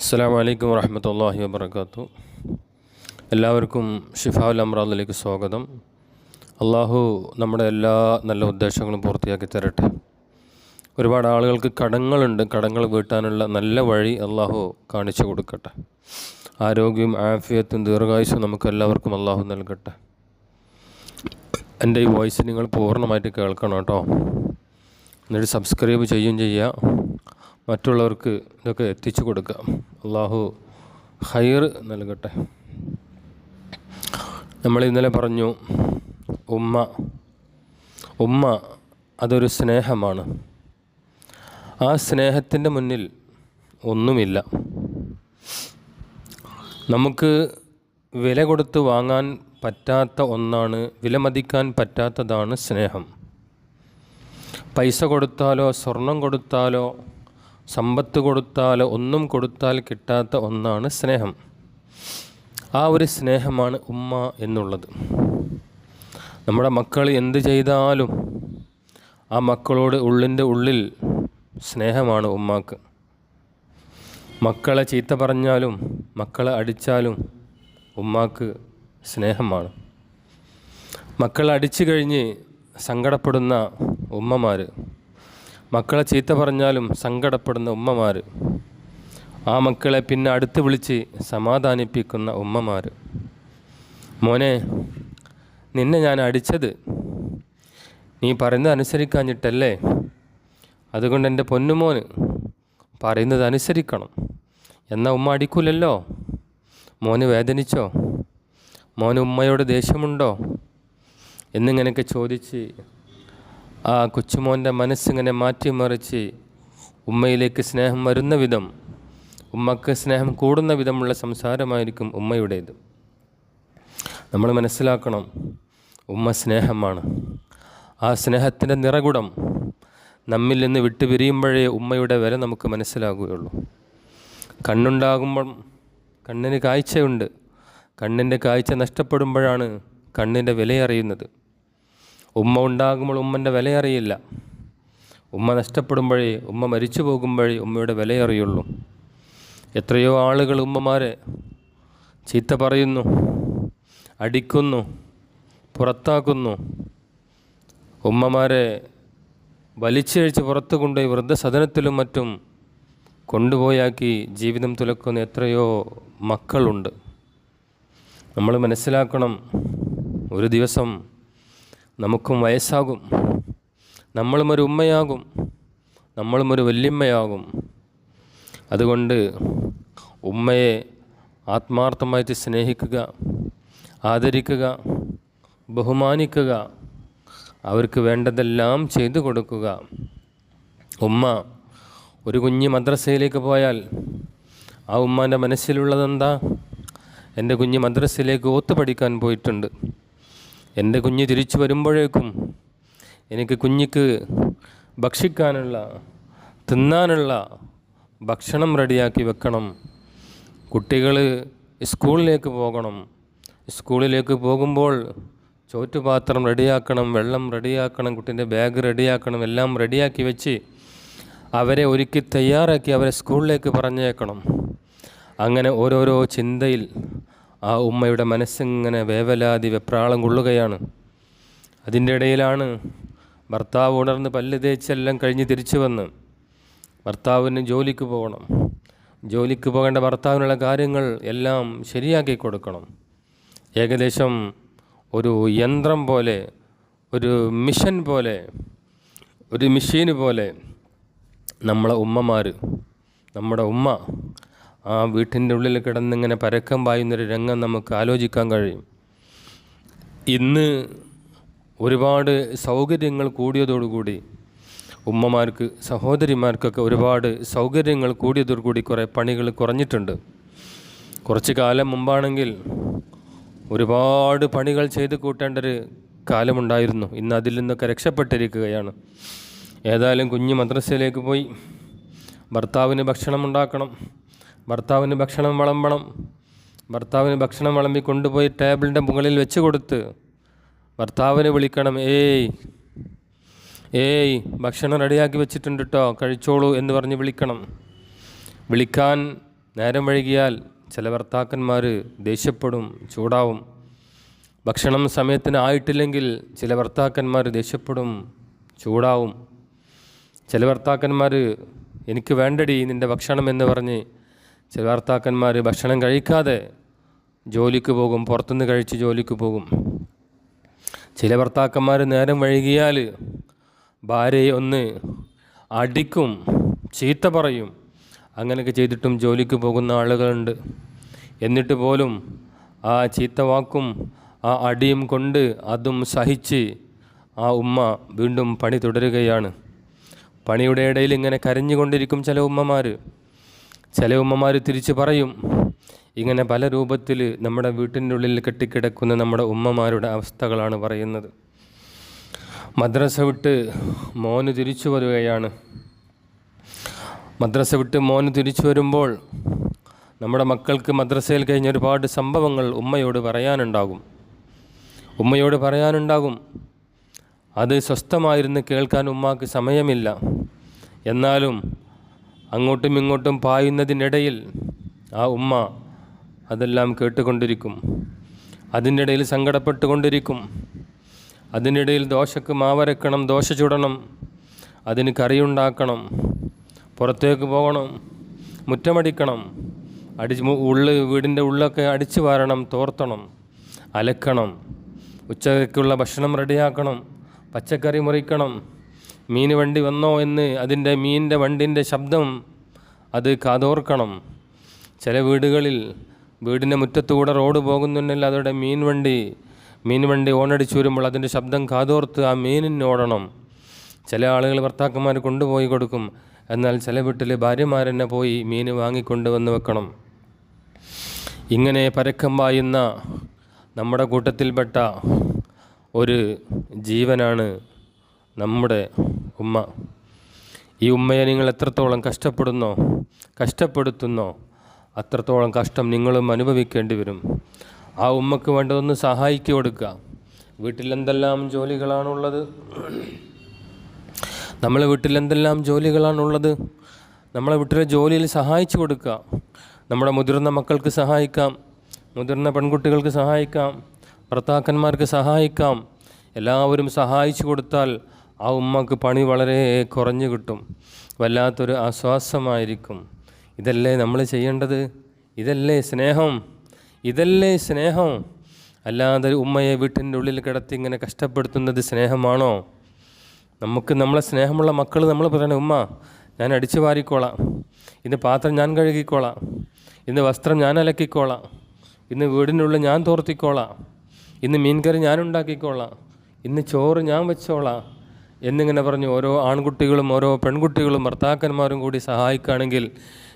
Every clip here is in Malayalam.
അസ്സാം വലൈക്കും വറഹമത്തല്ലാഹി വാബർക്കാത്തു എല്ലാവർക്കും ഷിഫാഉൽ അമ്രാദിലേക്ക് സ്വാഗതം. അള്ളാഹു നമ്മുടെ എല്ലാ നല്ല ഉദ്ദേശങ്ങളും പൂർത്തിയാക്കി തരട്ടെ. ഒരുപാട് ആളുകൾക്ക് കടങ്ങളുണ്ട്. കടങ്ങൾ വീട്ടാനുള്ള നല്ല വഴി അള്ളാഹു കാണിച്ചു കൊടുക്കട്ടെ. ആരോഗ്യവും ആഫിയത്തും ദീർഘായുസും നമുക്ക് എല്ലാവർക്കും അള്ളാഹു നൽകട്ടെ. എന്റെ ഈ വോയിസ് നിങ്ങൾ പൂർണമായിട്ട് കേൾക്കണം കേട്ടോ. എന്നിട്ട് സബ്സ്ക്രൈബ് ചെയ്യുകയും ചെയ്യുക. മറ്റുള്ളവർക്ക് ഇതൊക്കെ എത്തിച്ചു കൊടുക്കുക. അള്ളാഹു ഹൈർ നൽകട്ടെ. നമ്മൾ ഇന്നലെ പറഞ്ഞു ഉമ്മ ഉമ്മ അതൊരു സ്നേഹമാണ്. ആ സ്നേഹത്തിന്റെ മുന്നിൽ ഒന്നുമില്ല. നമുക്ക് വില കൊടുത്ത് വാങ്ങാൻ പറ്റാത്ത ഒന്നാണ് വിലമതിക്കാൻ പറ്റാത്തതാണ് സ്നേഹം. പൈസ കൊടുത്താലോ സ്വർണം കൊടുത്താലോ സമ്പത്ത് കൊടുത്താൽ ഒന്നും കൊടുത്താൽ കിട്ടാത്ത ഒന്നാണ് സ്നേഹം. ആ ഒരു സ്നേഹമാണ് ഉമ്മ എന്നുള്ളത്. നമ്മുടെ മക്കൾ എന്ത് ചെയ്താലും ആ മക്കളോട് ഉള്ളിന്റെ ഉള്ളിൽ സ്നേഹമാണ് ഉമ്മാക്ക്. മക്കളെ ചീത്ത പറഞ്ഞാലും മക്കളെ അടിച്ചാലും ഉമ്മാക്ക് സ്നേഹമാണ്. മക്കളെ അടിച്ചു കഴിഞ്ഞ് സങ്കടപ്പെടുന്ന ഉമ്മമാർ മക്കളെ ചീത്ത പറഞ്ഞാലും സങ്കടപ്പെടുന്ന ഉമ്മമാർ. ആ മക്കളെ പിന്നെ അടുത്ത് വിളിച്ച് സമാധാനിപ്പിക്കുന്ന ഉമ്മമാർ. മോനെ നിന്നെ ഞാൻ അടിച്ചത് നീ പറയുന്നത് അനുസരിക്കാഞ്ഞിട്ടല്ലേ? അതുകൊണ്ട് എന്റെ പൊന്നുമോന് പറയുന്നത് അനുസരിക്കണം. എന്നാൽ ഉമ്മ അടിക്കൂലല്ലോ? മോന് വേദനിച്ചോ? മോന് ഉമ്മയോട് ദേഷ്യമുണ്ടോ? എന്നിങ്ങനെയൊക്കെ ചോദിച്ച് ആ കൊച്ചുമോന്റെ മനസ്സിങ്ങനെ മാറ്റിമറിച്ച് ഉമ്മയിലേക്ക് സ്നേഹം വരുന്ന വിധം ഉമ്മക്ക് സ്നേഹം കൂടുന്ന വിധമുള്ള സംസാരമായിരിക്കും ഉമ്മയുടേത്. നമ്മൾ മനസ്സിലാക്കണം ഉമ്മ സ്നേഹമാണ്. ആ സ്നേഹത്തിന്റെ നിറകുടം നമ്മിൽ നിന്ന് വിട്ടുപിരിയുമ്പോഴേ ഉമ്മയുടെ വില നമുക്ക് മനസ്സിലാകുകയുള്ളൂ. കണ്ണുണ്ടാകുമ്പം കണ്ണിന് കാഴ്ചയുണ്ട്. കണ്ണിന്റെ കാഴ്ച നഷ്ടപ്പെടുമ്പോഴാണ് കണ്ണിന്റെ വിലയറിയുന്നത്. ഉമ്മ ഉണ്ടാകുമ്പോൾ ഉമ്മന്റെ വിലയറിയില്ല. ഉമ്മ നഷ്ടപ്പെടുമ്പോഴേ ഉമ്മ മരിച്ചു പോകുമ്പോഴേ ഉമ്മയുടെ വിലയറിയുള്ളൂ. എത്രയോ ആളുകൾ ഉമ്മമാരെ ചീത്ത പറയുന്നു അടിക്കുന്നു പുറത്താക്കുന്നു. ഉമ്മമാരെ വലിച്ചഴിച്ച് പുറത്തു കൊണ്ടുപോയി വൃദ്ധസദനത്തിലും മറ്റും കൊണ്ടുപോയാക്കി ജീവിതം തുലക്കുന്ന എത്രയോ മക്കളുണ്ട്. നമ്മൾ മനസ്സിലാക്കണം ഒരു ദിവസം നമുക്കും വയസ്സാകും. നമ്മളും ഒരു ഉമ്മയാകും. നമ്മളും ഒരു വല്യമ്മയാകും. അതുകൊണ്ട് ഉമ്മയെ ആത്മാർത്ഥമായിട്ട് സ്നേഹിക്കുക ആദരിക്കുക ബഹുമാനിക്കുക അവർക്ക് വേണ്ടതെല്ലാം ചെയ്തു കൊടുക്കുക. ഉമ്മ ഒരു കുഞ്ഞ് മദ്രസയിലേക്ക് പോയാൽ ആ ഉമ്മാന്റെ മനസ്സിലുള്ളതെന്താ? എന്റെ കുഞ്ഞ് മദ്രസയിലേക്ക് ഓത്ത് പഠിക്കാൻ പോയിട്ടുണ്ട്. എന്റെ കുഞ്ഞ് തിരിച്ചു വരുമ്പോഴേക്കും എനിക്ക് കുഞ്ഞിക്ക് ഭക്ഷിക്കാനുള്ള തിന്നാനുള്ള ഭക്ഷണം റെഡിയാക്കി വെക്കണം. കുട്ടികൾ സ്കൂളിലേക്ക് പോകണം. സ്കൂളിലേക്ക് പോകുമ്പോൾ ചോറ്റുപാത്രം റെഡിയാക്കണം വെള്ളം റെഡിയാക്കണം കുട്ടീന്റെ ബാഗ് റെഡിയാക്കണം എല്ലാം റെഡിയാക്കി വെച്ച് അവരെ ഒരുക്കി തയ്യാറാക്കി അവരെ സ്കൂളിലേക്ക് പറഞ്ഞേക്കണം അങ്ങനെ ഓരോരോ ചിന്തയിൽ ആ ഉമ്മയുടെ മനസ്സിങ്ങനെ വേവലാതി വെപ്രാളം കൊള്ളുകയാണ്. അതിന്റെ ഇടയിലാണ് ഭർത്താവ് ഉണർന്ന് പല്ല് തേച്ചെല്ലാം കഴിഞ്ഞ് തിരിച്ചു വന്ന്. ഭർത്താവിന് ജോലിക്ക് പോകണം. ജോലിക്ക് പോകേണ്ട ഭർത്താവിനുള്ള കാര്യങ്ങൾ എല്ലാം ശരിയാക്കി കൊടുക്കണം. ഏകദേശം ഒരു യന്ത്രം പോലെ ഒരു മിഷൻ പോലെ ഒരു മെഷീന് പോലെ നമ്മളെ ഉമ്മമാർ നമ്മുടെ ഉമ്മ ആ വീട്ടിന്റെ ഉള്ളിൽ കിടന്നിങ്ങനെ പരക്കം പായുന്നൊരു രംഗം നമുക്ക് ആലോചിക്കാൻ കഴിയും. ഇന്ന് ഒരുപാട് സൗകര്യങ്ങൾ കൂടിയതോടുകൂടി ഉമ്മമാർക്ക് സഹോദരിമാർക്കൊക്കെ ഒരുപാട് സൗകര്യങ്ങൾ കൂടിയതോടുകൂടി കുറേ പണികൾ കുറഞ്ഞിട്ടുണ്ട്. കുറച്ച് കാലം മുമ്പാണെങ്കിൽ ഒരുപാട് പണികൾ ചെയ്ത് കൂട്ടേണ്ടൊരു കാലമുണ്ടായിരുന്നു. ഇന്ന് അതിൽ നിന്നൊക്കെ രക്ഷപ്പെട്ടിരിക്കുകയാണ്. ഏതായാലും കുഞ്ഞ് മദ്രസയിലേക്ക് പോയി. ഭർത്താവിന് ഭക്ഷണം ഉണ്ടാക്കണം. ഭർത്താവിന് ഭക്ഷണം വിളമ്പണം. ഭർത്താവിന് ഭക്ഷണം വിളമ്പി കൊണ്ടുപോയി ടേബിളിന്റെ മുകളിൽ വെച്ച് കൊടുത്ത് ഭർത്താവിനെ വിളിക്കണം ഏയ് ഏയ് ഭക്ഷണം റെഡിയാക്കി വെച്ചിട്ടുണ്ട് കേട്ടോ കഴിച്ചോളൂ എന്ന് പറഞ്ഞ് വിളിക്കണം. വിളിക്കാൻ നേരം വൈകിയാൽ ചില ഭർത്താക്കന്മാർ ദേഷ്യപ്പെടും ചൂടാവും. ഭക്ഷണം സമയത്തിന് ആയിട്ടില്ലെങ്കിൽ ചില ഭർത്താക്കന്മാർ ദേഷ്യപ്പെടും ചൂടാവും. ചില ഭർത്താക്കന്മാർ എനിക്ക് വേണ്ടടി നിന്റെ ഭക്ഷണം എന്ന് പറഞ്ഞ് ചില ഭർത്താക്കന്മാർ ഭക്ഷണം കഴിക്കാതെ ജോലിക്ക് പോകും പുറത്തുനിന്ന് കഴിച്ച് ജോലിക്ക് പോകും. ചില ഭർത്താക്കന്മാർ നേരം വൈകിയാൽ ഭാര്യയെ ഒന്ന് അടിക്കും ചീത്ത പറയും. അങ്ങനെയൊക്കെ ചെയ്തിട്ടും ജോലിക്ക് പോകുന്ന ആളുകളുണ്ട്. എന്നിട്ട് പോലും ആ ചീത്ത വാക്കും ആ അടിയും കൊണ്ട് അതും സഹിച്ച് ആ ഉമ്മ വീണ്ടും പണി തുടരുകയാണ്. പണിയുടെ ഇടയിൽ ഇങ്ങനെ കരഞ്ഞുകൊണ്ടിരിക്കും ചില ഉമ്മമാർ ചില ഉമ്മമാർ തിരിച്ച് പറയും ഇങ്ങനെ പല രൂപത്തിൽ നമ്മുടെ വീട്ടിന്റെ ഉള്ളിൽ കെട്ടിക്കിടക്കുന്ന നമ്മുടെ ഉമ്മമാരുടെ അവസ്ഥകളാണ് പറയുന്നത്. മദ്രസ വിട്ട് മോന് തിരിച്ചു വരികയാണ്. മദ്രസ വിട്ട് മോന് തിരിച്ചു വരുമ്പോൾ നമ്മുടെ മക്കൾക്ക് മദ്രസയിൽ കഴിഞ്ഞ ഒരുപാട് സംഭവങ്ങൾ ഉമ്മയോട് പറയാനുണ്ടാകും. ഉമ്മയോട് പറയാനുണ്ടാകും അത് സ്വസ്ഥമായിരുന്ന് കേൾക്കാൻ ഉമ്മാക്ക് സമയമില്ല. എന്നാലും അങ്ങോട്ടും ഇങ്ങോട്ടും പായുന്നതിനിടയിൽ ആ ഉമ്മ അതെല്ലാം കേട്ടുകൊണ്ടിരിക്കും. അതിന്റെ ഇടയിൽ സങ്കടപ്പെട്ടുകൊണ്ടിരിക്കും. അതിനിടയിൽ ദോശക്ക് മാവരക്കണം ദോശ ചുടണം അതിന് കറിയുണ്ടാക്കണം പുറത്തേക്ക് പോകണം മുറ്റമടിക്കണം അടിച്ച് ഉള്ള് വീടിന്റെ ഉള്ളൊക്കെ അടിച്ചു വാരണം തോർത്തണം അലക്കണം ഉച്ചയ്ക്കുള്ള ഭക്ഷണം റെഡിയാക്കണം പച്ചക്കറി മുറിക്കണം മീൻ വണ്ടി വന്നോ എന്ന് അതിന്റെ മീനിന്റെ വണ്ടിന്റെ ശബ്ദം അത് കാതോർക്കണം. ചില വീടുകളിൽ വീടിന്റെ മുറ്റത്തുകൂടെ റോഡ് പോകുന്നുണ്ടെങ്കിൽ അതോടെ മീൻ വണ്ടി മീൻ വണ്ടി ഓണടിച്ച് വരുമ്പോൾ അതിന്റെ ശബ്ദം കാതോർത്ത് ആ മീനിന് ഓടണം. ചില ആളുകൾ ഭർത്താക്കന്മാർ കൊണ്ടുപോയി കൊടുക്കും. എന്നാൽ ചില വീട്ടിൽ ഭാര്യമാരെന്നെ പോയി മീൻ വാങ്ങിക്കൊണ്ട് വന്ന് വെക്കണം. ഇങ്ങനെ പരക്കം പായുന്ന നമ്മുടെ കൂട്ടത്തിൽപ്പെട്ട ഒരു ജീവനാണ് നമ്മുടെ ഉമ്മ. ഈ ഉമ്മയെ നിങ്ങൾ എത്രത്തോളം കഷ്ടപ്പെടുന്നോ കഷ്ടപ്പെടുത്തുന്നോ അത്രത്തോളം കഷ്ടം നിങ്ങളും അനുഭവിക്കേണ്ടി വരും. ആ ഉമ്മക്ക് വേണ്ടതൊന്ന് സഹായിക്കു കൊടുക്കുക വീട്ടിൽ എന്തെല്ലാം ജോലികളാണുള്ളത്? നമ്മളെ വീട്ടിൽ എന്തെല്ലാം ജോലികളാണുള്ളത്? നമ്മളെ വീട്ടിലെ ജോലിയിൽ സഹായിച്ചു കൊടുക്കുക നമ്മുടെ മുതിർന്ന മക്കൾക്ക് സഹായിക്കാം. മുതിർന്ന പെൺകുട്ടികൾക്ക് സഹായിക്കാം. ഭർത്താക്കന്മാർക്ക് സഹായിക്കാം. എല്ലാവരും സഹായിച്ചു കൊടുത്താൽ ആ ഉമ്മക്ക് പണി വളരെ കുറഞ്ഞു കിട്ടും. വല്ലാത്തൊരു ആശ്വാസമായിരിക്കും. ഇതല്ലേ നമ്മൾ ചെയ്യേണ്ടത്? ഇതല്ലേ സ്നേഹം? ഇതല്ലേ സ്നേഹം? അല്ലാതെ ഉമ്മയെ വീട്ടിന്റെ ഉള്ളിൽ കിടത്തി ഇങ്ങനെ കഷ്ടപ്പെടുത്തുന്നത് സ്നേഹമാണോ? നമുക്ക് നമ്മളെ സ്നേഹമുള്ള മക്കൾ നമ്മൾ പറയണേ ഉമ്മ ഞാൻ അടിച്ചു വാരിക്കോളാം. ഇന്ന് പാത്രം ഞാൻ കഴുകിക്കോളാം. ഇന്ന് വസ്ത്രം ഞാൻ അലക്കിക്കോളാം. ഇന്ന് വീടിനുള്ളിൽ ഞാൻ തോർത്തിക്കോളാം. ഇന്ന് മീൻകറി ഞാൻ ഉണ്ടാക്കിക്കോളാം. ഇന്ന് ചോറ് ഞാൻ വെച്ചോളാം. എന്നിങ്ങനെ പറഞ്ഞ് ഓരോ ആൺകുട്ടികളും ഓരോ പെൺകുട്ടികളും ഭർത്താക്കന്മാരും കൂടി സഹായിക്കുകയാണെങ്കിൽ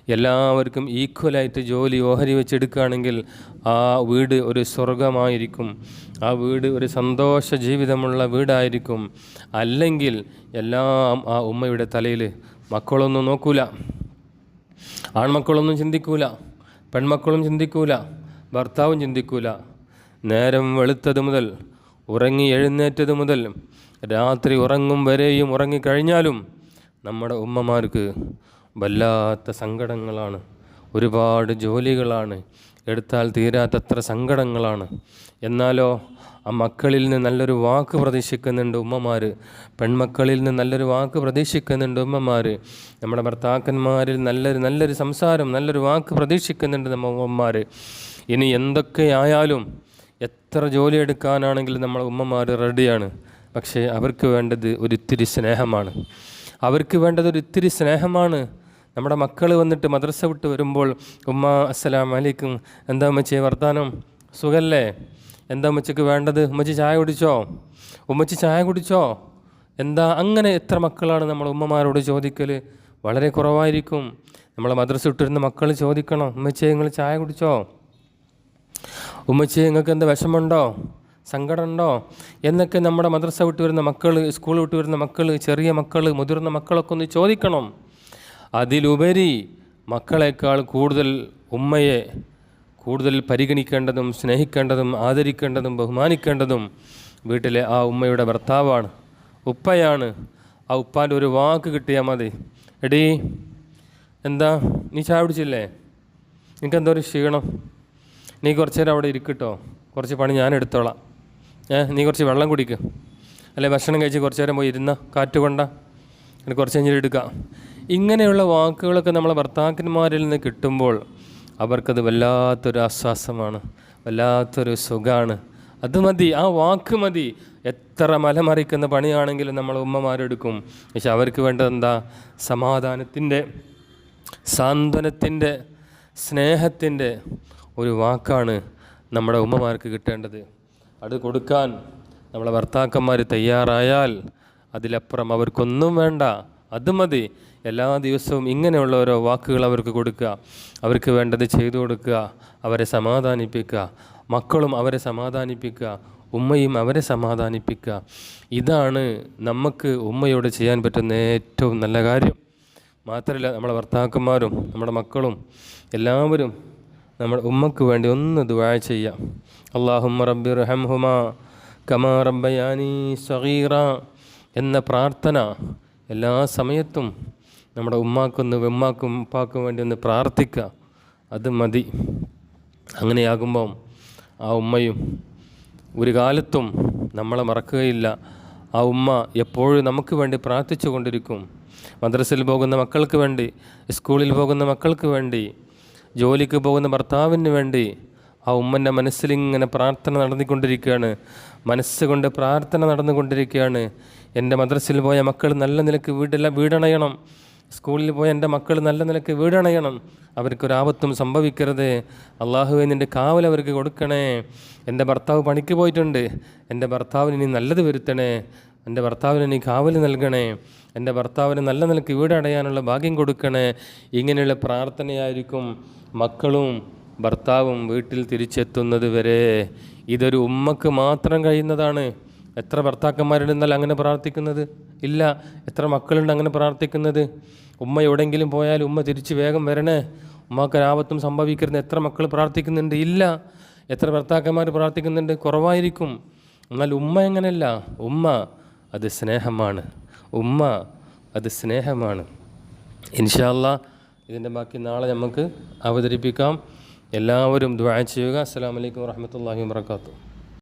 എല്ലാവർക്കും ഈക്വലായിട്ട് ജോലി ഓഹരി വെച്ചെടുക്കുകയാണെങ്കിൽ ആ വീട് ഒരു സ്വർഗമായിരിക്കും ആ വീട് ഒരു സന്തോഷ ജീവിതമുള്ള വീടായിരിക്കും. അല്ലെങ്കിൽ എല്ലാം ആ ഉമ്മയുടെ തലയിൽ മക്കളൊന്നും നോക്കൂല. ആൺമക്കളൊന്നും ചിന്തിക്കൂല. പെൺമക്കളും ചിന്തിക്കൂല. ഭർത്താവും ചിന്തിക്കൂല. നേരം വെളുത്തത് മുതൽ ഉറങ്ങി എഴുന്നേറ്റത് മുതൽ രാത്രി ഉറങ്ങും വരെയും ഉറങ്ങിക്കഴിഞ്ഞാലും നമ്മുടെ ഉമ്മമാർക്ക് വല്ലാത്ത സങ്കടങ്ങളാണ്. ഒരുപാട് ജോലികളാണ്. എടുത്താൽ തീരാത്തത്ര സങ്കടങ്ങളാണ്. എന്നാലോ ആ മക്കളിൽ നിന്ന് നല്ലൊരു വാക്ക് പ്രതീക്ഷിക്കുന്നുണ്ട് ഉമ്മമാർ പെൺമക്കളിൽ നിന്ന് നല്ലൊരു വാക്ക് പ്രതീക്ഷിക്കുന്നുണ്ട് ഉമ്മമാർ നമ്മുടെ ഭർത്താക്കന്മാരിൽ നല്ലൊരു നല്ലൊരു സംസാരം നല്ലൊരു വാക്ക് പ്രതീക്ഷിക്കുന്നുണ്ട് നമ്മ ഉമ്മമാർ ഇനി എന്തൊക്കെയായാലും എത്ര ജോലി എടുക്കാനാണെങ്കിലും നമ്മളെ ഉമ്മമാർ റെഡിയാണ്. പക്ഷേ അവർക്ക് വേണ്ടത് ഒരിത്തിരി സ്നേഹമാണ്. അവർക്ക് വേണ്ടത് ഒരിത്തിരി സ്നേഹമാണ്. നമ്മുടെ മക്കൾ വന്നിട്ട് മദ്രസ വിട്ട് വരുമ്പോൾ ഉമ്മ അസ്സലാം അലൈക്കും. എന്താ ഉമ്മച്ചേ വർത്താനം? സുഖല്ലേ? എന്താ ഉമ്മച്ചക്ക് വേണ്ടത്? ഉമ്മച്ചി ചായ കുടിച്ചോ? ഉമ്മച്ചി ചായ കുടിച്ചോ? എന്താ അങ്ങനെ എത്ര മക്കളാണ് നമ്മൾ ഉമ്മമാരോട് ചോദിക്കൽ വളരെ കുറവായിരിക്കും. നമ്മൾ മദ്രസ വിട്ടിരുന്ന മക്കൾ ചോദിക്കണം ഉമ്മച്ചേ നിങ്ങൾ ചായ കുടിച്ചോ? ഉമ്മച്ചേ നിങ്ങൾക്ക് എന്താ വിഷമമുണ്ടോ? സങ്കടമുണ്ടോ? എന്നൊക്കെ നമ്മുടെ മദ്രസ വിട്ട് വരുന്ന മക്കൾ സ്കൂൾ വിട്ട് വരുന്ന മക്കൾ ചെറിയ മക്കൾ മുതിർന്ന മക്കളൊക്കെ ഒന്ന് ചോദിക്കണം. അതിലുപരി മക്കളെക്കാൾ കൂടുതൽ ഉമ്മയെ കൂടുതൽ പരിഗണിക്കേണ്ടതും സ്നേഹിക്കേണ്ടതും ആദരിക്കേണ്ടതും ബഹുമാനിക്കേണ്ടതും വീട്ടിലെ ആ ഉമ്മയുടെ ഭർത്താവാണ്. ഉപ്പയാണ്. ആ ഉപ്പാന്റെ ഒരു വാക്ക് കിട്ടിയാൽ മതി. എടി എന്താ? നീ ചായ പിടിച്ചില്ലേ നിനക്കെന്തോ ഒരു ക്ഷീണം. നീ കുറച്ച് നേരം അവിടെ ഇരിക്കട്ടോ കുറച്ച് പണി ഞാൻ എടുത്തോളാം. നീ കുറച്ച് വെള്ളം കുടിക്കുക അല്ലെ ഭക്ഷണം കഴിച്ച് കുറച്ച് നേരം പോയി ഇരുന്ന കാറ്റ് കൊണ്ട. എന്നിട്ട് കുറച്ച് കഴിഞ്ഞിട്ട് എടുക്കാം. ഇങ്ങനെയുള്ള വാക്കുകളൊക്കെ നമ്മളെ ഭർത്താക്കന്മാരിൽ നിന്ന് കിട്ടുമ്പോൾ അവർക്കത് വല്ലാത്തൊരു ആശ്വാസമാണ് വല്ലാത്തൊരു സുഖമാണ് അത് മതി ആ വാക്ക് മതി. എത്ര മലമറിക്കുന്ന പണിയാണെങ്കിലും നമ്മൾ ഉമ്മമാരെടുക്കും. പക്ഷെ അവർക്ക് വേണ്ടത് എന്താ? സമാധാനത്തിന്റെ സാന്ത്വനത്തിന്റെ സ്നേഹത്തിന്റെ ഒരു വാക്കാണ് നമ്മുടെ ഉമ്മമാർക്ക് കിട്ടേണ്ടത്. അത് കൊടുക്കാൻ നമ്മളെ ഭർത്താക്കന്മാർ തയ്യാറായാൽ അതിലപ്പുറം അവർക്കൊന്നും വേണ്ട. അത് മതി. എല്ലാ ദിവസവും ഇങ്ങനെയുള്ള ഓരോ വാക്കുകൾ അവർക്ക് കൊടുക്കുക. അവർക്ക് വേണ്ടത് ചെയ്തു കൊടുക്കുക. അവരെ സമാധാനിപ്പിക്കുക. മക്കളും അവരെ സമാധാനിപ്പിക്കുക. ഉമ്മയും അവരെ സമാധാനിപ്പിക്കുക. ഇതാണ് നമുക്ക് ഉമ്മയോട് ചെയ്യാൻ പറ്റുന്ന ഏറ്റവും നല്ല കാര്യം. മാത്രമല്ല നമ്മുടെ ഭർത്താക്കന്മാരും നമ്മുടെ മക്കളും എല്ലാവരും നമ്മുടെ ഉമ്മക്ക് വേണ്ടി ഒന്ന് ദുവാ ചെയ്യാം. അള്ളാഹുമ്മ റബ്ബി റഹംഹുമ കമാ റബ്ബയാനി സഹീറ എന്ന പ്രാർത്ഥന എല്ലാ സമയത്തും നമ്മുടെ ഉമ്മാക്കൊന്ന് ഉമ്മാക്കും ഉപ്പാക്കും വേണ്ടി ഒന്ന് പ്രാർത്ഥിക്കുക അത് മതി. അങ്ങനെയാകുമ്പം ആ ഉമ്മയും ഒരു കാലത്തും നമ്മളെ മറക്കുകയില്ല. ആ ഉമ്മ എപ്പോഴും നമുക്ക് വേണ്ടി പ്രാർത്ഥിച്ചു കൊണ്ടിരിക്കും മദ്രസയിൽ പോകുന്ന മക്കൾക്ക് വേണ്ടി സ്കൂളിൽ പോകുന്ന മക്കൾക്ക് വേണ്ടി ജോലിക്ക് പോകുന്ന ഭർത്താവിന് വേണ്ടി ആ ഉമ്മന്റെ മനസ്സിലിങ്ങനെ പ്രാർത്ഥന നടന്നുകൊണ്ടിരിക്കുകയാണ് മനസ്സുകൊണ്ട് പ്രാർത്ഥന നടന്നുകൊണ്ടിരിക്കുകയാണ്. എന്റെ മദ്രസിൽ പോയ മക്കൾ നല്ല നിലയ്ക്ക് വീടില്ല വീടണയണം. സ്കൂളിൽ പോയ എന്റെ മക്കൾ നല്ല നിലയ്ക്ക് വീടണയണം. അവർക്കൊരാപത്തും സംഭവിക്കരുത്. അള്ളാഹുവെ നിന്റെ കാവൽ അവർക്ക് കൊടുക്കണേ. എന്റെ ഭർത്താവ് പണിക്ക് പോയിട്ടുണ്ട്. എന്റെ ഭർത്താവിന് ഇനി നല്ലത് വരുത്തണേ. എന്റെ ഭർത്താവിന് നീ കാവൽ നൽകണേ. എന്റെ ഭർത്താവിന് നല്ല നിലയ്ക്ക് വീടടയാനുള്ള ഭാഗ്യം കൊടുക്കണേ. ഇങ്ങനെയുള്ള പ്രാർത്ഥനയായിരിക്കും മക്കളും ഭർത്താവും വീട്ടിൽ തിരിച്ചെത്തുന്നത് വരെ. ഇതൊരു ഉമ്മക്ക് മാത്രം കഴിയുന്നതാണ്. എത്ര ഭർത്താക്കന്മാരുണ്ടെന്നാൽ അങ്ങനെ പ്രാർത്ഥിക്കുന്നത്? ഇല്ല എത്ര മക്കളുണ്ട് അങ്ങനെ പ്രാർത്ഥിക്കുന്നത്? ഉമ്മ എവിടെയെങ്കിലും പോയാൽ ഉമ്മ തിരിച്ച് വേഗം വരണേ. ഉമ്മക്ക് ഒരാപത്തും സംഭവിക്കരുത്. എത്ര മക്കൾ പ്രാർത്ഥിക്കുന്നുണ്ട്? ഇല്ല. എത്ര ഭർത്താക്കന്മാർ പ്രാർത്ഥിക്കുന്നുണ്ട്? കുറവായിരിക്കും. എന്നാൽ ഉമ്മ എങ്ങനെയല്ല? ഉമ്മ അത് സ്നേഹമാണ്. ഉമ്മ അത് സ്നേഹമാണ്. ഇൻഷാല്ല ഇതിന്റെ ബാക്കി നാളെ നമുക്ക് അവതരിപ്പിക്കാം. എല്ലാവരും ദ്വാ ചെയ്യുക. അസ്സാം വലൈക്കും വാഹമത്തല്ലാഹി വാത്തു